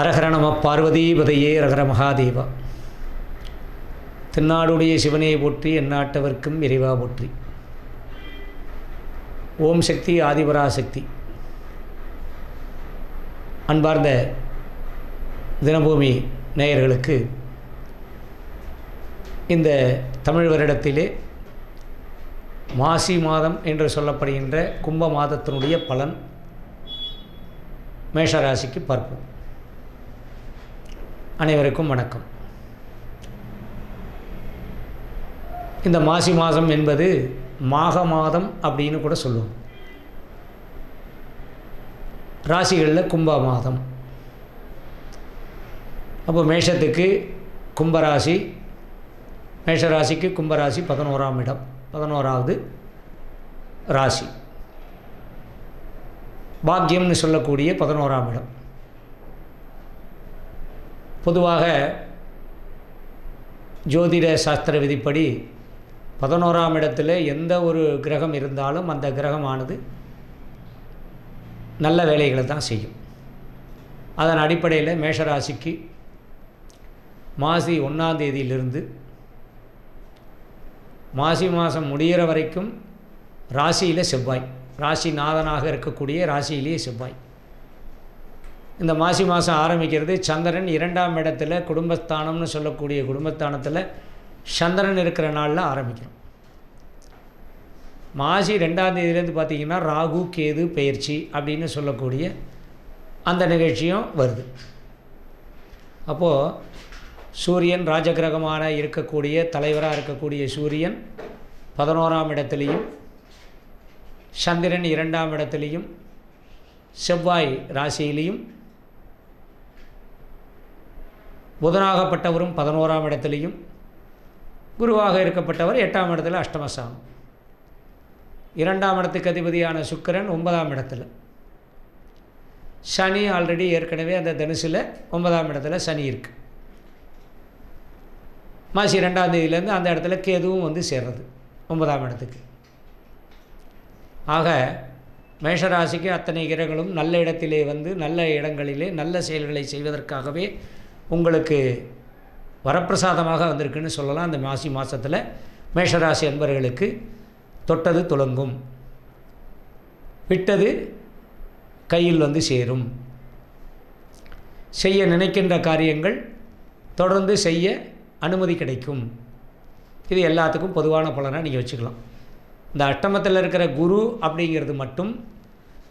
அரகர நம பார்வதீபதையே ரகர மகாதேவா. தென்னாடுடைய சிவனையை போற்றி எந்நாட்டவர்க்கும் இறைவா போற்றி. ஓம் சக்தி ஆதிபராசக்தி அன்பார்ந்த தினபூமி நேயர்களுக்கு இந்த தமிழ் வருடத்திலே மாசி மாதம் என்று சொல்லப்படுகின்ற கும்ப மாதத்தினுடைய பலன் மேஷராசிக்கு பார்ப்போம். அனைவருக்கும் வணக்கம். இந்த மாசி மாதம் என்பது மாக மாதம் அப்படின்னு கூட சொல்லுவோம். ராசிகளில் கும்ப மாதம். அப்போ மேஷத்துக்கு கும்பராசி மேஷராசிக்கு கும்பராசி பதினோராம் இடம் பதினோராவது ராசி. பாக்கியம்னு சொல்லக்கூடிய பதினோராம் இடம். பொதுவாக ஜோதிட சாஸ்திர விதிப்படி பதினோராம் இடத்துல எந்த ஒரு கிரகம் இருந்தாலும் அந்த கிரகமானது நல்ல வேலைகளை தான் செய்யும். அதன் அடிப்படையில் மேஷராசிக்கு மாசி ஒன்றாம் தேதியிலிருந்து மாசி மாதம் முடிகிற வரைக்கும் ராசியில் செவ்வாய். ராசி நாதனாக இருக்கக்கூடிய ராசியிலேயே செவ்வாய். இந்த மாசி மாதம் ஆரம்பிக்கிறது சந்திரன் இரண்டாம் இடத்துல குடும்பஸ்தானம்னு சொல்லக்கூடிய குடும்பஸ்தானத்தில் சந்திரன் இருக்கிற நாளில் ஆரம்பிக்கிறோம். மாசி ரெண்டாம் தேதியிலேருந்து பார்த்திங்கன்னா ராகு கேது பயிற்சி அப்படின்னு சொல்லக்கூடிய அந்த நிகழ்ச்சியும் வருது. அப்போது சூரியன் ராஜகிரகமான இருக்கக்கூடிய தலைவராக இருக்கக்கூடிய சூரியன் பதினோராம் இடத்துலையும் சந்திரன் இரண்டாம் இடத்துலையும் செவ்வாய் ராசியிலையும் புதனாகப்பட்டவரும் பதினோராம் இடத்துலையும் குருவாக இருக்கப்பட்டவர் எட்டாம் இடத்துல அஷ்டமஸ்தானம் இரண்டாம் இடத்துக்கு அதிபதியான சுக்கரன் ஒன்பதாம் இடத்துல. சனி ஆல்ரெடி ஏற்கனவே அந்த தனுசில் ஒன்பதாம் இடத்துல சனி இருக்குது மாசி ரெண்டாம் தேதியிலேருந்து அந்த இடத்துல கேதுவும் வந்து சேர்றது ஒன்பதாம் இடத்துக்கு. ஆக மேஷராசிக்கு அத்தனை கிரகங்களும் நல்ல இடத்திலே வந்து நல்ல இடங்களிலே நல்ல செயல்களை செய்வதற்காகவே உங்களுக்கு வரப்பிரசாதமாக வந்திருக்குன்னு சொல்லலாம். அந்த மாசி மாதத்தில் மேஷராசி அன்பர்களுக்கு தொட்டது துளங்கும் விட்டது கையில் வந்து சேரும். செய்ய நினைக்கின்ற காரியங்கள் தொடர்ந்து செய்ய அனுமதி கிடைக்கும். இது எல்லாத்துக்கும் பொதுவான பலனாக நீங்கள் வச்சுக்கலாம். இந்த அஷ்டமத்தில் இருக்கிற குரு அப்படிங்கிறது மட்டும்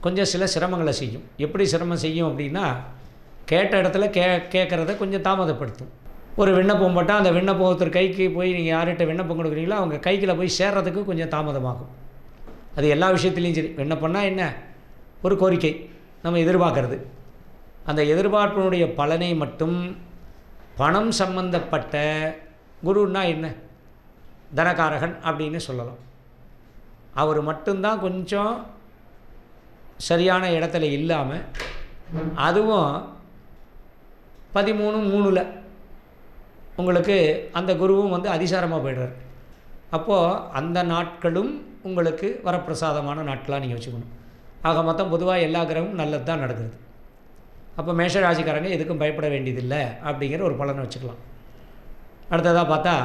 கொஞ்சம் சில சிரமங்களை செய்யும். எப்படி சிரமம் செய்யும் அப்படின்னா கேட்ட இடத்துல கே கேட்குறத கொஞ்சம் தாமதப்படுத்தும். ஒரு விண்ணப்பம் போட்டால் அந்த விண்ணப்பம் ஒருத்தர் கைக்கு போய் நீங்கள் யார்கிட்ட விண்ணப்பம் கொடுக்குறீங்களோ அவங்க கைக்கில் போய் சேர்றதுக்கு கொஞ்சம் தாமதமாகும். அது எல்லா விஷயத்துலேயும் சரி. விண்ணப்பம்னா என்ன? ஒரு கோரிக்கை. நம்ம எதிர்பார்க்கறது. அந்த எதிர்பார்ப்பினுடைய பலனை மட்டும் பணம் சம்பந்தப்பட்ட குருன்னா என்ன? தனகாரகன் அப்படின்னு சொல்லலாம். அவர் மட்டும்தான் கொஞ்சம் சரியான இடத்துல இல்லாமல் அதுவும் பதிமூணு மூணில் உங்களுக்கு அந்த குருவும் வந்து அதிசாரமாக போய்டுறார். அப்போது அந்த நாட்களும் உங்களுக்கு வரப்பிரசாதமான நாட்களாக நீங்கள் வச்சுக்கணும். ஆக மொத்தம் பொதுவாக எல்லா கிரகமும் நல்லது தான் நடக்குது. அப்போ மேஷராசிக்காரங்க எதுக்கும் பயப்பட வேண்டியதில்லை அப்படிங்கிற ஒரு பலனை வச்சுக்கலாம். அடுத்ததாக பார்த்தா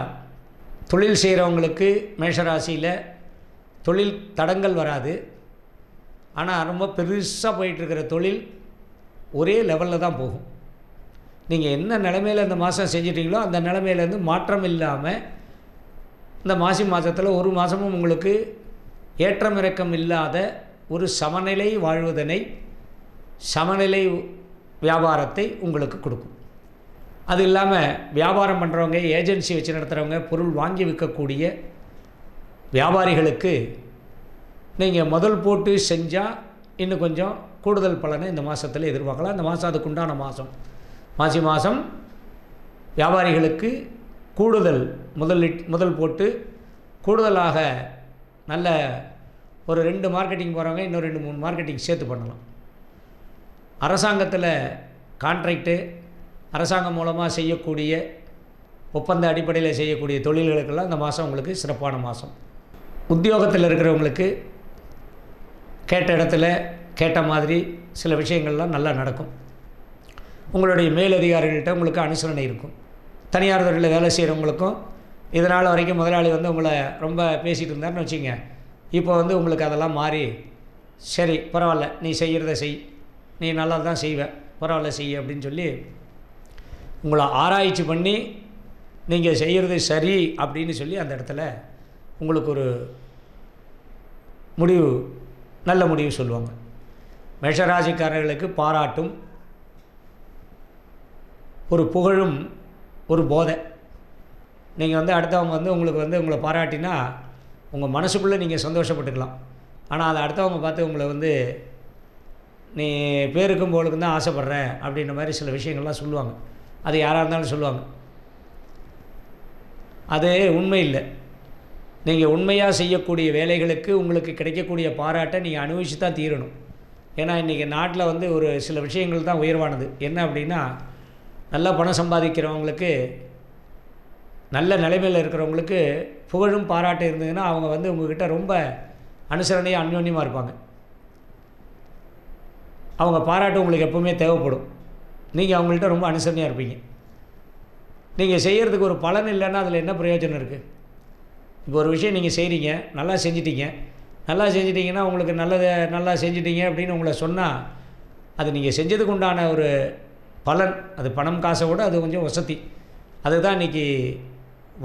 தொழில் செய்கிறவங்களுக்கு மேஷராசியில் தொழில் தடங்கள் வராது. ஆனால் ரொம்ப பெருசாக போயிட்டுருக்கிற தொழில் ஒரே லெவலில் தான் போகும். நீங்கள் என்ன நிலமையில் இந்த மாதம் செஞ்சிட்டிங்களோ அந்த நிலமையிலேருந்து மாற்றம் இல்லாமல் இந்த மாசி மாதத்தில் ஒரு மாதமும் உங்களுக்கு ஏற்றம் இறக்கம் இல்லாத ஒரு சமநிலை வாழ்வதனை சமநிலை வியாபாரத்தை உங்களுக்கு கொடுக்கும். அது இல்லாமல் வியாபாரம் பண்ணுறவங்க ஏஜென்சி வச்சு நடத்துகிறவங்க பொருள் வாங்கி விற்கக்கூடிய வியாபாரிகளுக்கு நீங்கள் முதல் போட்டு செஞ்சால் இன்னும் கொஞ்சம் கூடுதல் பலனை இந்த மாதத்தில் எதிர்பார்க்கலாம். இந்த மாதம் அதுக்குண்டான மாதம் மாசி மாதம் வியாபாரிகளுக்கு கூடுதல் முதலிட் முதல் போட்டு கூடுதலாக நல்ல ஒரு ரெண்டு மார்க்கெட்டிங் போகிறவங்க இன்னும் ரெண்டு மூணு மார்க்கெட்டிங் சேர்த்து பண்ணலாம். அரசாங்கத்தில் கான்ட்ராக்டு அரசாங்கம் மூலமாக செய்யக்கூடிய ஒப்பந்த அடிப்படையில் செய்யக்கூடிய தொழில்களுக்கெல்லாம் இந்த மாதம் உங்களுக்கு சிறப்பான மாதம் உத்தியோகத்தில் இருக்கிறவங்களுக்கு கேட்ட இடத்துல கேட்ட மாதிரி சில விஷயங்கள்லாம் நல்லா நடக்கும். உங்களுடைய மேலதிகாரிகள்கிட்ட உங்களுக்கு அனுசரணை இருக்கும். தனியார் துறையில் வேலை செய்கிறவங்களுக்கும் இதனால் வரைக்கும் முதலாளி வந்து உங்களை ரொம்ப பேசிகிட்டு இருந்தாருன்னு வச்சுங்க இப்போ வந்து உங்களுக்கு அதெல்லாம் மாறி சரி பரவாயில்ல நீ செய்கிறத செய். நீ நல்லா தான் செய்வேன் பரவாயில்ல செய் அப்படின்னு சொல்லி உங்களை ஆராய்ச்சி பண்ணி நீங்கள் செய்கிறது சரி அப்படின்னு சொல்லி அந்த இடத்துல உங்களுக்கு ஒரு முடிவு நல்ல முடிவு சொல்லுவாங்க. மேஷராசிக்காரர்களுக்கு பாராட்டும் ஒரு புகழும் ஒரு போதை. நீங்கள் வந்து அடுத்தவங்க வந்து உங்களுக்கு வந்து உங்களை பாராட்டினா உங்கள் மனசுக்குள்ளே நீங்கள் சந்தோஷப்பட்டுக்கலாம். ஆனால் அதை அடுத்தவங்க பார்த்து உங்களை வந்து நீ பேருக்கும் போலுக்கும் தான் ஆசைப்பட்ற அப்படின்ற மாதிரி சில விஷயங்கள்லாம் சொல்லுவாங்க. அது யாராக இருந்தாலும் சொல்லுவாங்க. அது உண்மை இல்லை. நீங்கள் உண்மையாக செய்யக்கூடிய வேலைகளுக்கு உங்களுக்கு கிடைக்கக்கூடிய பாராட்டை நீங்கள் அனுபவிச்சு தான் தீரணும். ஏன்னா இன்றைக்கி நாட்டில் வந்து ஒரு சில விஷயங்கள் தான் உயர்வானது. என்ன அப்படின்னா நல்லா பணம் சம்பாதிக்கிறவங்களுக்கு நல்ல நிலைமையில் இருக்கிறவங்களுக்கு புகழும் பாராட்டு இருந்ததுன்னா அவங்க வந்து உங்ககிட்ட ரொம்ப அனுசரணையாக அந்யோன்யமாக இருப்பாங்க. அவங்க பாராட்டு உங்களுக்கு எப்போவுமே தேவைப்படும். நீங்கள் அவங்கள்ட்ட ரொம்ப அனுசரணையாக இருப்பீங்க. நீங்கள் செய்கிறதுக்கு ஒரு பலன் இல்லைன்னா அதில் என்ன பிரயோஜனம் இருக்குது இப்போ ஒரு விஷயம் நீங்கள் செய்கிறீங்க நல்லா செஞ்சிட்டீங்க. நல்லா செஞ்சிட்டிங்கன்னா உங்களுக்கு நல்லதை நல்லா செஞ்சிட்டீங்க அப்படின்னு உங்களை சொன்னால் அது நீங்கள் செஞ்சதுக்கு உண்டான ஒரு பலன் அது பணம் காசை விட அது கொஞ்சம் வசதி. அதுதான் இன்றைக்கி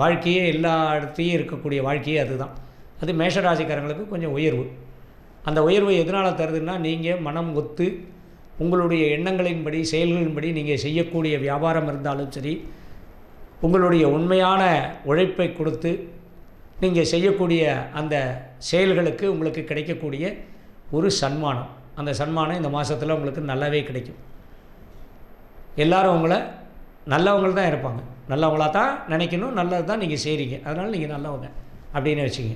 வாழ்க்கையே எல்லா இடத்தையும் இருக்கக்கூடிய வாழ்க்கையே அதுதான். அது மேஷராசிக்காரங்களுக்கு கொஞ்சம் உயர்வு. அந்த உயர்வு எதனால் தருதுன்னா நீங்கள் மனம் ஒத்து உங்களுடைய எண்ணங்களின்படி செயல்களின்படி நீங்கள் செய்யக்கூடிய வியாபாரம் இருந்தாலும் சரி உங்களுடைய உண்மையான உழைப்பை கொடுத்து நீங்கள் செய்யக்கூடிய அந்த செயல்களுக்கு உங்களுக்கு கிடைக்கக்கூடிய ஒரு சன்மானம். அந்த சன்மானம் இந்த மாதத்தில் உங்களுக்கு நல்லாவே கிடைக்கும். எல்லாரும் உங்களை நல்லவங்க தான் இருப்பாங்க. நல்லவங்களாக தான் நினைக்கணும் நல்லது தான் நீங்கள் செய்கிறீங்க அதனால் நீங்கள் நல்லவங்க அப்படின்னு வச்சுங்க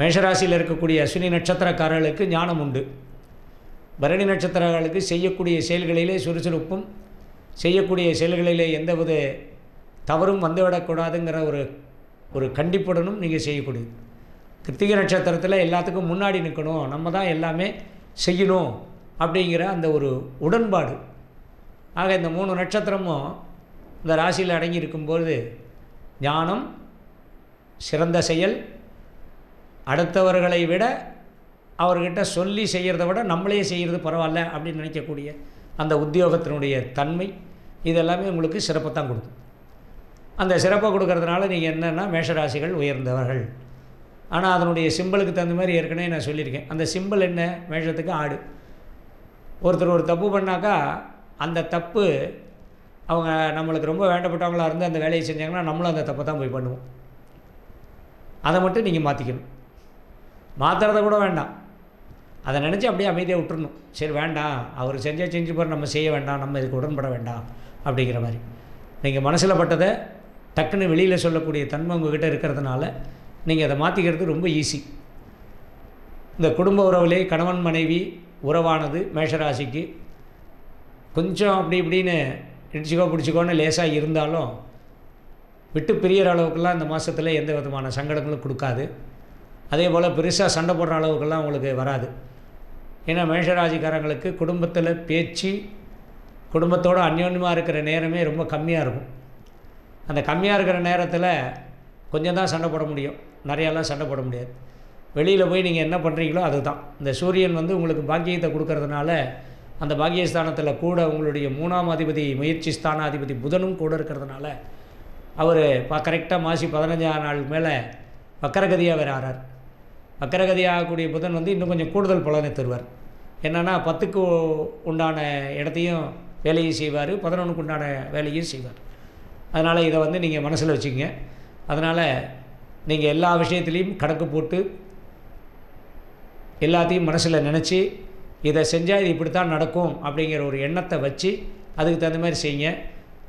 மேஷராசியில் இருக்கக்கூடிய அஸ்வினி நட்சத்திரக்காரர்களுக்கு ஞானம் உண்டு. பரணி நட்சத்திரங்களுக்கு செய்யக்கூடிய செயல்களிலே சுறுசுறுப்பும் செய்யக்கூடிய செயல்களிலே எந்தவித தவறும் வந்துவிடக்கூடாதுங்கிற ஒரு ஒரு கண்டிப்புடனும் நீங்கள் செய்யக்கூடியது. கிருத்திகை நட்சத்திரத்தில் எல்லாத்துக்கும் முன்னாடி நிற்கணும் நம்ம தான் எல்லாமே செய்யணும் அப்படிங்கிற அந்த ஒரு உடன்பாடு. ஆக இந்த மூணு நட்சத்திரமும் இந்த ராசியில் அடங்கி இருக்கும்போது ஞானம் சிறந்த செயல் அடுத்தவர்களை விட அவர்கிட்ட சொல்லி செய்கிறத விட நம்மளே செய்கிறது பரவாயில்ல அப்படின்னு நினைக்கக்கூடிய அந்த உத்தியோகத்தினுடைய தன்மை இதெல்லாமே உங்களுக்கு சிறப்பை தான் கொடுக்கும். அந்த சிறப்பை கொடுக்கறதுனால நீங்கள் என்னென்னா மேஷராசிகள் உயர்ந்தவர்கள். ஆனால் அதனுடைய சிம்பிளுக்கு தகுந்த மாதிரி ஏற்கனவே நான் சொல்லியிருக்கேன். அந்த சிம்பிள் என்ன? மேஷத்துக்கு ஆடு. ஒருத்தர் ஒரு தப்பு பண்ணாக்கா அந்த தப்பு அவங்க நம்மளுக்கு ரொம்ப வேண்டப்பட்டவங்களாக இருந்து அந்த வேலையை செஞ்சாங்கன்னா நம்மளும் அந்த தப்பை தான் போய் பண்ணுவோம். அதை மட்டும் நீங்கள் மாற்றிக்கணும் மாற்றுறத கூட வேண்டாம். அதை நினச்சி அப்படியே அமைதியாக விட்டுறணும். சரி வேண்டாம். அவர் செஞ்சால் செஞ்சு போகிற நம்ம செய்ய வேண்டாம். நம்ம இதுக்கு உடன்பட வேண்டாம் அப்படிங்கிற மாதிரி. நீங்கள் மனசில் பட்டதை டக்குன்னு வெளியில் சொல்லக்கூடிய தன்மை உங்ககிட்ட இருக்கிறதுனால நீங்கள் அதை மாற்றிக்கிறது ரொம்ப ஈஸி இந்த குடும்ப உறவுலே கணவன் மனைவி உறவானது மேஷராசிக்கு கொஞ்சம் அப்படி இப்படின்னு இடிச்சிக்கோ பிடிச்சிக்கோன்னு லேசாக இருந்தாலும் விட்டு பிரியற அளவுக்குலாம் இந்த மாதத்தில் எந்த விதமான சங்கடங்களும் கொடுக்காது. அதே போல் பெருசாக சண்டை போடுற அளவுக்கெல்லாம் உங்களுக்கு வராது. ஏன்னா மேஷராசிக்காரங்களுக்கு குடும்பத்தில் பேச்சு குடும்பத்தோடு அந்யோன்யமாக இருக்கிற நேரமே ரொம்ப கம்மியாக இருக்கும். அந்த கம்மியாக இருக்கிற நேரத்தில் கொஞ்சம் தான் சண்டை போட முடியும். நிறையாலாம் சண்டை போட முடியாது. வெளியில் போய் நீங்கள் என்ன பண்ணுறீங்களோ அதுதான். இந்த சூரியன் வந்து உங்களுக்கு பாக்கியத்தை கொடுக்கறதுனால அந்த பாக்கியஸ்தானத்தில் கூட உங்களுடைய மூணாம் அதிபதி முயற்சி ஸ்தானாதிபதி புதனும் கூட இருக்கிறதுனால அவர் இப்போ கரெக்டாக மாசி பதினஞ்சாம் நாள் மேலே வக்கரகதியாக வேறு ஆறார் வக்கரகதி ஆகக்கூடிய புதன் வந்து இன்னும் கொஞ்சம் கூடுதல் பலனை தருவார். என்னென்னா பத்துக்கு உண்டான இடத்தையும் வேலையும் செய்வார் பதினொன்றுக்கு உண்டான வேலையும் செய்வார். அதனால் இதை வந்து நீங்கள் மனசில் வச்சுக்கங்க. அதனால் நீங்கள் எல்லா விஷயத்துலேயும் கணக்கு போட்டு எல்லாத்தையும் மனசில் நினச்சி இதை செஞ்சால் இது இப்படி தான் நடக்கும் அப்படிங்கிற ஒரு எண்ணத்தை வச்சு அதுக்கு தகுந்த மாதிரி செய்யுங்க.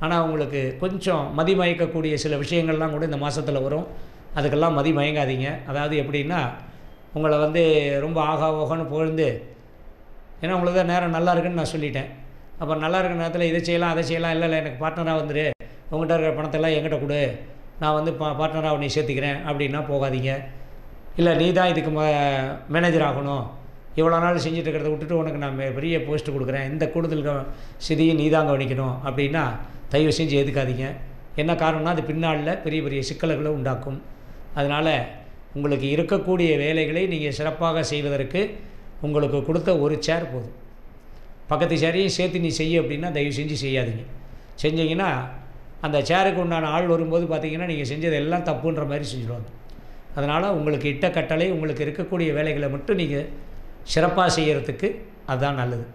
ஆனால் உங்களுக்கு கொஞ்சம் மதிமயக்கக்கூடிய சில விஷயங்கள்லாம் கூட இந்த மாதத்தில் வரும். அதுக்கெல்லாம் மதிமயங்காதீங்க அதாவது எப்படின்னா உங்களை வந்து ரொம்ப ஆகா ஓகன்னு புகழ்ந்து ஏன்னா உங்களுக்கு தான் நேரம் நல்லா இருக்குன்னு நான் சொல்லிட்டேன். அப்போ நல்லா இருக்கிற நேரத்தில் இதை செய்யலாம் அதை செய்யலாம் இல்லை இல்லை எனக்கு பார்ட்னராக வந்துரு. உங்கள்கிட்ட இருக்கிற பணத்தெல்லாம் என்கிட்ட கொடு. நான் வந்து பா பார்ட்னராக உன்னை சேர்த்துக்கிறேன் அப்படின்னா போகாதீங்க. இல்லை நீ தான் இதுக்கு ம மேனேஜர் ஆகணும். இவ்வளோ நாள் செஞ்சுட்டு இருக்கிறத விட்டுட்டு உனக்கு நான் பெரிய போஸ்ட்டு கொடுக்குறேன். இந்த கூடுதல் கவ- சிதியை நீ தான் கவனிக்கணும். அப்படின்னா தயவு செஞ்சு எதுக்காதீங்க. என்ன காரணம்னா அது பின்னாளில் பெரிய பெரிய சிக்கல்களை உண்டாக்கும். அதனால் உங்களுக்கு இருக்கக்கூடிய வேலைகளை நீங்கள் சிறப்பாக செய்வதற்கு உங்களுக்கு கொடுத்த ஒரு சேர் போதும். பக்கத்து சேரையும் சேர்த்து நீ செய்ய அப்படின்னா தயவு செஞ்சு செய்யாதீங்க. செஞ்சீங்கன்னா அந்த சேருக்கு உண்டான ஆள் வரும்போது பார்த்தீங்கன்னா நீங்கள் செஞ்சது எல்லாம் தப்புன்ற மாதிரி செஞ்சுருவாங்க. அதனால் உங்களுக்கு இட்ட கட்டளை உங்களுக்கு இருக்கக்கூடிய வேலைகளை மட்டும் நீங்கள் சிறப்பாக செய்கிறதுக்கு அதுதான் நல்லது.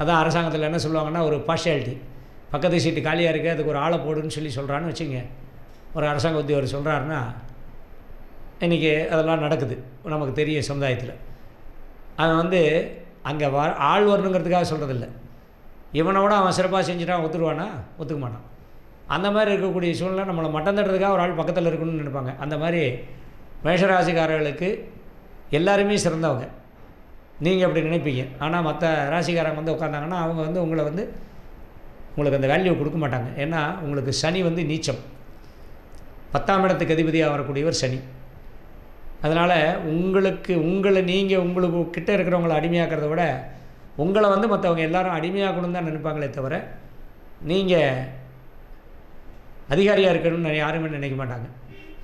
அதான் அரசாங்கத்தில் என்ன சொல்லுவாங்கன்னா ஒரு பார்ஷியாலிட்டி பக்கத்து சீட்டு காலியாக இருக்குது அதுக்கு ஒரு ஆளை போடுன்னு சொல்லி சொல்கிறான்னு வச்சுங்க. ஒரு அரசாங்க உத்தியோகர் சொல்கிறாருன்னா இன்றைக்கி அதெல்லாம் நடக்குது. நமக்கு தெரியும் சமுதாயத்தில். அவன் வந்து அங்கே வ ஆள் வரணுங்கிறதுக்காக சொல்கிறதில்ல இவனோட அவன் சிறப்பாக செஞ்சுட்டான் ஒத்துருவானா? ஒத்துக்க மாட்டான். அந்த மாதிரி இருக்கக்கூடிய சூழ்நிலை நம்மளை மட்டம் தட்டுறதுக்காக ஒரு ஆள் பக்கத்தில் இருக்கணும்னு நினைப்பாங்க. அந்த மாதிரி மேஷராசிக்காரர்களுக்கு எல்லாருமே சிறந்தவங்க. நீங்கள் அப்படி நினைப்பீங்க. ஆனால் மற்ற ராசிக்காரங்க வந்து உட்காந்தாங்கன்னா அவங்க வந்து உங்களை வந்து உங்களுக்கு அந்த வேல்யூ கொடுக்க மாட்டாங்க. ஏன்னா உங்களுக்கு சனி வந்து நீச்சம். பத்தாம் இடத்துக்கு அதிபதியாக வரக்கூடியவர் சனி. அதனால் உங்களுக்கு உங்களை நீங்கள் உங்களுக்கு கிட்டே இருக்கிறவங்கள அடிமையாக்கிறத விட உங்களை வந்து மற்றவங்க எல்லாரும் அடிமையாகணும்னு தான் நினைப்பாங்களே தவிர நீங்கள் அதிகாரியாக இருக்கணும்னு யாருமே நினைக்க மாட்டாங்க.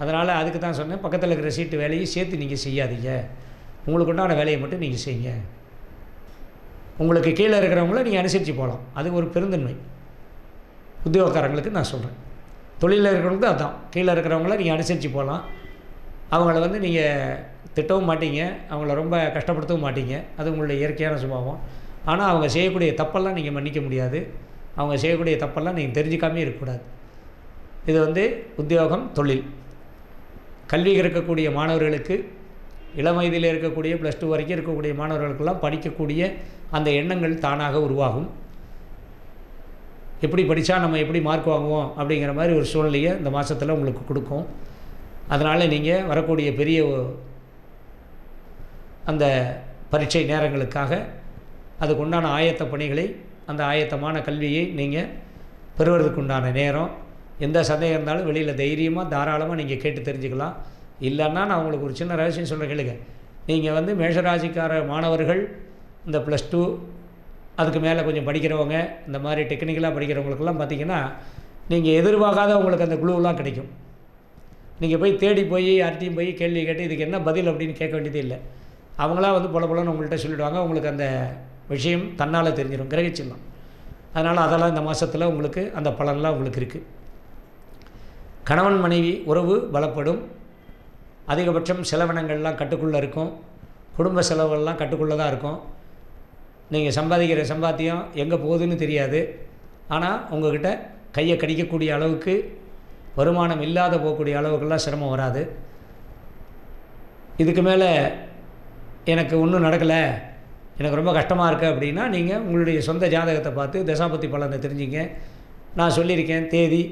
அதனால் அதுக்கு தான் சொன்னேன். பக்கத்தில் இருக்கிற சீட்டு வேலையை சேர்த்து நீங்கள் செய்யாதீங்க. உங்களுக்கு உண்டான வேலையை மட்டும் நீங்கள் செய்யுங்க. உங்களுக்கு கீழே இருக்கிறவங்கள நீங்கள் அனுசரித்து போகலாம் அது ஒரு பெருந்தன்மை. உத்தியோகக்காரங்களுக்கு நான் சொல்கிறேன் தொழிலில் இருக்கிறவங்களுக்கு அதுதான் கீழே இருக்கிறவங்கள நீங்கள் அனுசரித்து போகலாம் அவங்கள வந்து நீங்கள் திட்டவும் மாட்டீங்க. அவங்கள ரொம்ப கஷ்டப்படுத்தவும் மாட்டீங்க. அது உங்களுடைய இயற்கையான சுபாவம். ஆனால் அவங்க செய்யக்கூடிய தப்பெல்லாம் நீங்கள் மன்னிக்க முடியாது. அவங்க செய்யக்கூடிய தப்பெல்லாம் நீங்கள் தெரிஞ்சிக்காமே இருக்கக்கூடாது. இது வந்து உத்தியோகம் தொழில். கல்வி கற்கக்கூடிய மாணவர்களுக்கு இளம் வயதில் இருக்கக்கூடிய ப்ளஸ் டூ வரைக்கும் இருக்கக்கூடிய மாணவர்களுக்கெல்லாம் படிக்கக்கூடிய அந்த எண்ணங்கள் தானாக உருவாகும். எப்படி படித்தா நம்ம எப்படி மார்க் வாங்குவோம் அப்படிங்கிற மாதிரி ஒரு சூழ்நிலையை இந்த மாதத்தில் உங்களுக்கு கொடுக்கும். அதனால் நீங்கள் வரக்கூடிய பெரிய அந்த பரீட்சை நேரங்களுக்காக அதுக்கு உண்டான ஆயத்த பணிகளை அந்த ஆயத்தமான கல்வியை நீங்கள் பெறுவதற்கு உண்டான நேரம். எந்த சந்தேகம் இருந்தாலும் வெளியில் தைரியமாக தாராளமாக நீங்கள் கேட்டு தெரிஞ்சுக்கலாம். இல்லைன்னா நான் உங்களுக்கு ஒரு சின்ன ரகசியம் சொல்கிறேன் கேளுங்க. நீங்கள் வந்து மேஷராசிக்கார மாணவர்கள் இந்த ப்ளஸ் டூ அதுக்கு மேலே கொஞ்சம் படிக்கிறவங்க இந்த மாதிரி டெக்னிக்கலாக படிக்கிறவங்களுக்கெல்லாம் பார்த்தீங்கன்னா நீங்கள் எதிர்பார்க்காத உங்களுக்கு அந்த குழுவெலாம் கிடைக்கும். நீங்கள் போய் தேடி போய் யார்ட்டையும் போய் கேள்வி கேட்டு இதுக்கு என்ன பதில் அப்படின்னு கேட்க வேண்டியதே இல்லை. அவங்களாம் வந்து பொல பொலன்னு உங்கள்கிட்ட சொல்லிவிடுவாங்க உங்களுக்கு அந்த விஷயம் தன்னால் தெரிஞ்சிடும் கிரகிச்சிடலாம். அதனால் அதெல்லாம் இந்த மாதத்தில் உங்களுக்கு அந்த பலன்லாம் உங்களுக்கு இருக்குது கணவன் மனைவி உறவு பலப்படும். அதிகபட்சம் செலவினங்கள்லாம் கட்டுக்குள்ளே இருக்கும். குடும்ப செலவுகள்லாம் கட்டுக்குள்ளே தான் இருக்கும். நீங்கள் சம்பாதிக்கிற சம்பாத்தியம் எங்கே போகுதுன்னு தெரியாது. ஆனால் உங்கள்கிட்ட கையை கடிக்கக்கூடிய அளவுக்கு வருமானம் இல்லாத போகக்கூடிய அளவுக்கெல்லாம் சிரமம் வராது. இதுக்கு மேலே எனக்கு ஒன்றும் நடக்கலை எனக்கு ரொம்ப கஷ்டமாக இருக்குது அப்படின்னா நீங்கள் உங்களுடைய சொந்த ஜாதகத்தை பார்த்து தசாபத்தி பலனை தெரிஞ்சுங்க. நான் சொல்லியிருக்கேன் தேதி.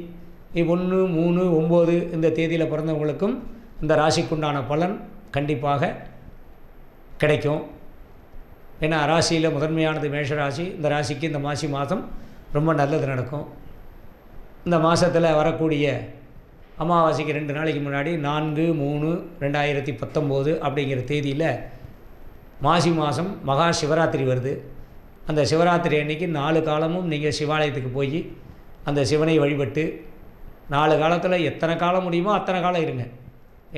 ஒன்று மூணு ஒம்பது இந்த தேதியில் பிறந்தவங்களுக்கும் இந்த ராசிக்குண்டான பலன் கண்டிப்பாக கிடைக்கும். ஏன்னா ராசியில் முதன்மையானது மேஷ ராசி இந்த ராசிக்கு இந்த மாசி மாதம் ரொம்ப நல்லது நடக்கும். இந்த மாதத்தில் வரக்கூடிய அமாவாசைக்கு ரெண்டு நாளைக்கு முன்னாடி நான்கு மூணு ரெண்டாயிரத்தி பத்தொம்போது அப்படிங்கிற தேதியில் மாசி மாதம் மகா சிவராத்திரி வருது. அந்த சிவராத்திரி அன்னைக்கு நாலு காலமும் நீங்கள் சிவாலயத்துக்கு போய் அந்த சிவனை வழிபட்டு நாலு காலத்தில் எத்தனை காலம் முடியுமோ அத்தனை காலம் இருங்க.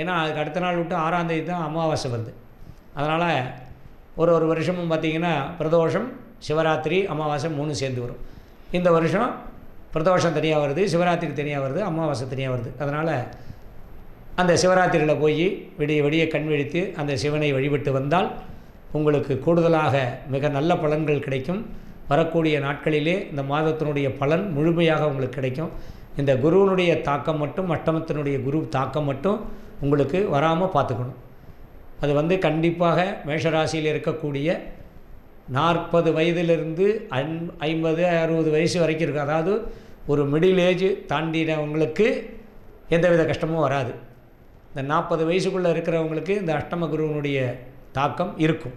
ஏன்னா அதுக்கு அடுத்த நாள் விட்டு ஆறாம் தேதி தான் அமாவாசை வருது. அதனால் ஒரு ஒரு வருஷமும் பார்த்திங்கன்னா பிரதோஷம் சிவராத்திரி அமாவாசை மூணு சேர்ந்து வரும். இந்த வருஷம் பிரதோஷம் தனியாக வருது சிவராத்திரி தனியாக வருது அமாவாசை தனியாக வருது. அதனால் அந்த சிவராத்திரியில் போய் விடிய விடிய கண் விழித்து அந்த சிவனை வழிபட்டு வந்தால் உங்களுக்கு கூடுதலாக மிக நல்ல பலன்கள் கிடைக்கும். வரக்கூடிய நாட்களிலே இந்த மாதத்தினுடைய பலன் முழுமையாக உங்களுக்கு கிடைக்கும். இந்த குருவினுடைய தாக்கம் மட்டும் அஷ்டமத்தினுடைய குரு தாக்கம் மட்டும் உங்களுக்கு வராமல் பார்த்துக்கணும். அது வந்து கண்டிப்பாக மேஷராசியில் இருக்கக்கூடிய நாற்பது வயதிலிருந்து அன் ஐம்பது அறுபது வயசு வரைக்கும் இருக்குது அதாவது ஒரு மிடில் ஏஜ் தாண்டினவங்களுக்கு எந்தவித கஷ்டமும் வராது. இந்த நாற்பது வயசுக்குள்ளே இருக்கிறவங்களுக்கு இந்த அஷ்டம குருவனுடைய தாக்கம் இருக்கும்.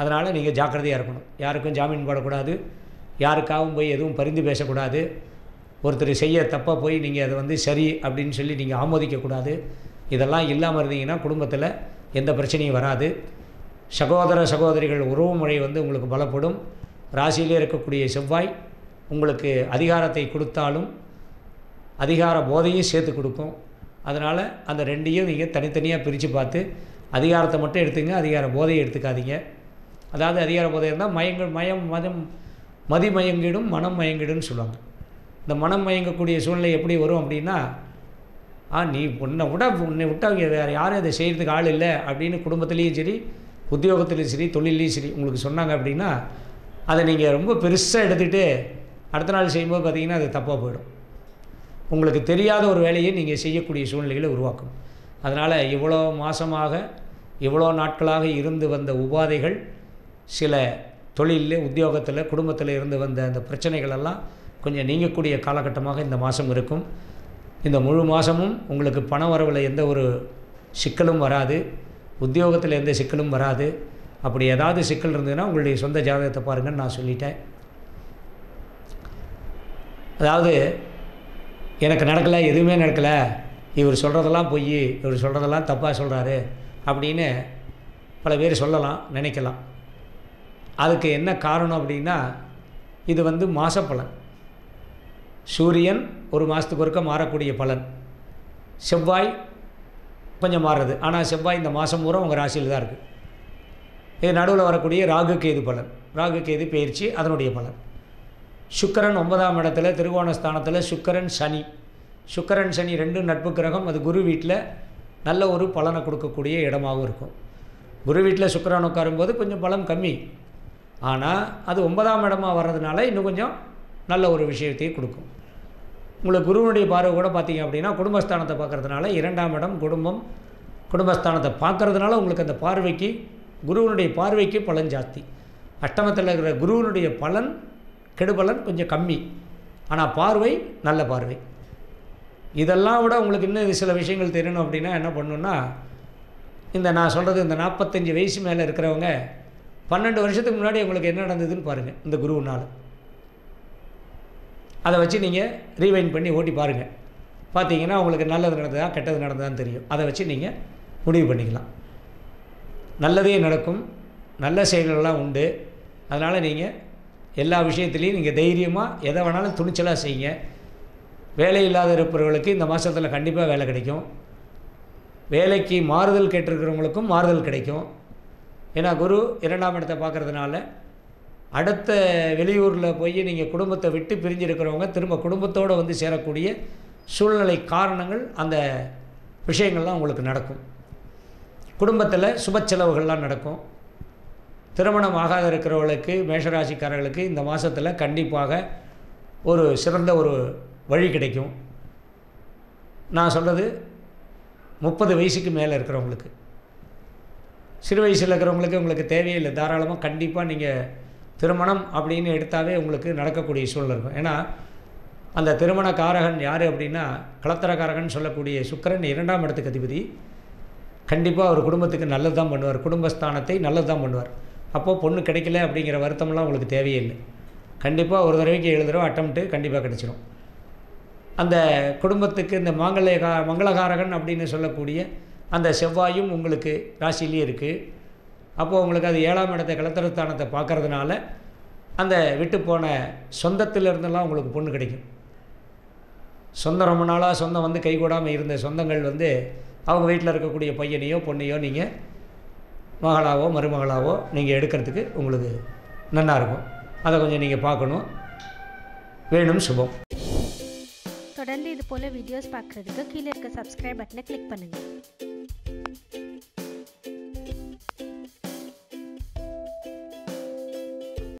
அதனால் நீங்கள் ஜாக்கிரதையாக இருக்கணும். யாருக்கும் ஜாமீன் போடக்கூடாது. யாருக்காகவும் போய் எதுவும் பரிந்து பேசக்கூடாது. ஒருத்தர் செய்ய தப்பாக போய் நீங்கள் அதை வந்து சரி அப்படின்னு சொல்லி நீங்கள் ஆமோதிக்கக்கூடாது. இதெல்லாம் இல்லாமல் இருந்தீங்கன்னா குடும்பத்தில் எந்த பிரச்சனையும் வராது. சகோதர சகோதரிகள் உறவு முறை வந்து உங்களுக்கு பலப்படும். ராசியிலே இருக்கக்கூடிய செவ்வாய் உங்களுக்கு அதிகாரத்தை கொடுத்தாலும் அதிகார போதையும் சேர்த்து கொடுக்கும். அதனால் அந்த ரெண்டையும் நீங்கள் தனித்தனியாக பிரித்து பார்த்து அதிகாரத்தை மட்டும் எடுத்துங்க அதிகார போதையை எடுத்துக்காதீங்க. அதாவது அதிகார போதை இருந்தால் மயங்க மயம் மதம் மதி மயங்கிடும் மனம் மயங்கிடும்னு சொல்லுவாங்க. இந்த மனம் மயங்கக்கூடிய சூழ்நிலை எப்படி வரும் அப்படின்னா ஆ நீ உன்னை விட உன்னை விட்டா வேறு யாரும் இதை செய்கிறதுக்கு ஆள் இல்லை அப்படின்னு குடும்பத்துலேயும் சரி உத்தியோகத்துலேயும் சரி தொழிலையும் சரி உங்களுக்கு சொன்னாங்க அப்படின்னா அதை நீங்கள் ரொம்ப பெருசாக எடுத்துகிட்டு அடுத்த நாள் செய்யும்போது பார்த்திங்கன்னா அது தப்பாக போயிடும். உங்களுக்கு தெரியாத ஒரு வேலையை நீங்கள் செய்யக்கூடிய சூழ்நிலைகளை உருவாக்கும். அதனால் இவ்வளோ மாதமாக இவ்வளோ நாட்களாக இருந்து வந்த உபாதைகள் சில தொழிலில் உத்தியோகத்தில் குடும்பத்தில் இருந்து வந்த அந்த பிரச்சனைகள் எல்லாம் கொஞ்சம் நீங்கக்கூடிய காலகட்டமாக இந்த மாதம் இருக்கும். இந்த முழு மாதமும் உங்களுக்கு பண வரவில் எந்த ஒரு சிக்கலும் வராது உத்தியோகத்தில் எந்த சிக்கலும் வராது. அப்படி ஏதாவது சிக்கல் இருந்ததுன்னா உங்களுடைய சொந்த ஜாதகத்தை பாருங்கன்னு நான் சொல்லிட்டேன். அதாவது எனக்கு நடக்கலை எதுவுமே நடக்கலை இவர் சொல்கிறதெல்லாம் பொய் இவர் சொல்கிறதெல்லாம் தப்பாக சொல்கிறாரு அப்படின்னு பல பேர் சொல்லலாம் நினைக்கலாம். அதுக்கு என்ன காரணம் அப்படின்னா இது வந்து மாசப்பலன். சூரியன் ஒரு மாதத்துக்கு ஒருக்க மாறக்கூடிய பலன். செவ்வாய் கொஞ்சம் மாறுறது. ஆனால் செவ்வாய் இந்த மாதம் பூரா உங்கள் ராசியில் தான் இருக்குது இது நடுவில் வரக்கூடிய ராகு கேது பலன். ராகு கேது பயிற்சி அதனுடைய பலன். சுக்கரன் ஒன்பதாம் இடத்துல திருவோணஸ்தானத்தில் சுக்கரன் சனி. சுக்கரன் சனி ரெண்டும் நட்பு கிரகம். அது குரு வீட்டில் நல்ல ஒரு பலனை கொடுக்கக்கூடிய இடமாகவும் இருக்கும். குரு வீட்டில் சுக்கரன் உட்காரும்போது கொஞ்சம் பலம் கம்மி. ஆனால் அது ஒன்பதாம் இடமாக வர்றதுனால இன்னும் கொஞ்சம் நல்ல ஒரு விஷயத்தையும் கொடுக்கும். உங்களுக்கு குருவனுடைய பார்வை கூட பார்த்தீங்க அப்படின்னா குடும்பஸ்தானத்தை பார்க்கறதுனால இரண்டாம் இடம் குடும்பம் குடும்பஸ்தானத்தை பார்க்கறதுனால உங்களுக்கு அந்த பார்வைக்கு குருவனுடைய பார்வைக்கு பலன் ஜாஸ்தி. அஷ்டமத்தில் இருக்கிற குருவனுடைய பலன் கெடுபலன் கொஞ்சம் கம்மி. ஆனால் பார்வை நல்ல பார்வை. இதெல்லாம் விட உங்களுக்கு இன்னும் சில விஷயங்கள் தெரியணும் அப்படின்னா என்ன பண்ணணுன்னா இந்த நான் சொல்கிறது இந்த நாற்பத்தஞ்சு வயசு மேலே இருக்கிறவங்க பன்னெண்டு வருஷத்துக்கு முன்னாடி உங்களுக்கு என்ன நடந்ததுன்னு பாருங்கள் இந்த குருவினால். அதை வச்சு நீங்கள் ரீவைண்ட் பண்ணி ஓட்டி பாருங்கள் பார்த்தீங்கன்னா உங்களுக்கு நல்லது நடந்ததா கெட்டது நடந்ததான்னு தெரியும். அதை வச்சு நீங்கள் முடிவு பண்ணிக்கலாம். நல்லதே நடக்கும். நல்ல செயல்கள்லாம் உண்டு. அதனால் நீங்கள் எல்லா விஷயத்துலேயும் நீங்கள் தைரியமாக எதை வேணாலும் துணிச்சலாக செய்யுங்க. வேலை இல்லாத இருப்பவர்களுக்கு இந்த மாதத்தில் கண்டிப்பாக வேலை கிடைக்கும். வேலைக்கு மாறுதல் கேட்டிருக்கிறவங்களுக்கும் மாறுதல் கிடைக்கும். ஏன்னா குரு இரண்டாம் இடத்தை பார்க்குறதுனால அடுத்த வெளியூரில் போய் நீங்கள் குடும்பத்தை விட்டு பிரிஞ்சிருக்கிறவங்க திரும்ப குடும்பத்தோடு வந்து சேரக்கூடிய சூழ்நிலை காரணங்கள் அந்த விஷயங்கள்லாம் உங்களுக்கு நடக்கும். குடும்பத்தில் சுப செலவுகள்லாம் நடக்கும். திருமணம் ஆகாத இருக்கிறவர்களுக்கு மேஷராசிக்காரர்களுக்கு இந்த மாதத்தில் கண்டிப்பாக ஒரு சிறந்த ஒரு வழி கிடைக்கும். நான் சொல்கிறது முப்பது வயசுக்கு மேலே இருக்கிறவங்களுக்கு. சிறு வயசில் இருக்கிறவங்களுக்கு உங்களுக்கு தேவையில்லை தாராளமாக கண்டிப்பாக நீங்கள் திருமணம் அப்படின்னு எடுத்தாவே உங்களுக்கு நடக்கக்கூடிய சூழல் இருக்கும். ஏன்னா அந்த திருமண காரகன் யார் அப்படின்னா கலத்தரக்காரகன் சொல்லக்கூடிய சுக்கரன் இரண்டாம் இடத்துக்கு அதிபதி. கண்டிப்பாக அவர் குடும்பத்துக்கு நல்லது தான் பண்ணுவார். குடும்பஸ்தானத்தை நல்லது தான் பண்ணுவார். அப்போது பொண்ணு கிடைக்கல அப்படிங்கிற வருத்தம்லாம் உங்களுக்கு தேவையில்லை. கண்டிப்பாக ஒரு தடவைக்கு ஏழு தடவை அட்டம்ப்ட்டு கண்டிப்பாக கிடச்சிரும். அந்த குடும்பத்துக்கு இந்த மாங்கல்ய மங்களகாரகன் அப்படின்னு சொல்லக்கூடிய அந்த செவ்வாயும் உங்களுக்கு ராசியிலேயே இருக்குது அப்போது உங்களுக்கு அது ஏழாம் இடத்தை கலத்தரஸ்தானத்தை பார்க்கறதுனால அந்த விட்டு போன சொந்தத்திலிருந்தெல்லாம் உங்களுக்கு பொண்ணு கிடைக்கும். சொந்தம் ரொம்ப நாளாக சொந்தம் வந்து கைகூடாமல் இருந்த சொந்தங்கள் வந்து அவங்க வீட்டில் இருக்கக்கூடிய பையனையோ பொண்ணையோ நீங்கள் மகளாவோ மருமகளாவோ நீங்கள் எடுக்கிறதுக்கு உங்களுக்கு நல்லாயிருக்கும் அதை கொஞ்சம் நீங்கள் பார்க்கணும். வேணும் சுபம். தொடர்ந்து இது போல் வீடியோஸ் பார்க்குறதுக்கு கீழே இருக்க சப்ஸ்கிரைப் பட்டனை கிளிக் பண்ணுங்கள்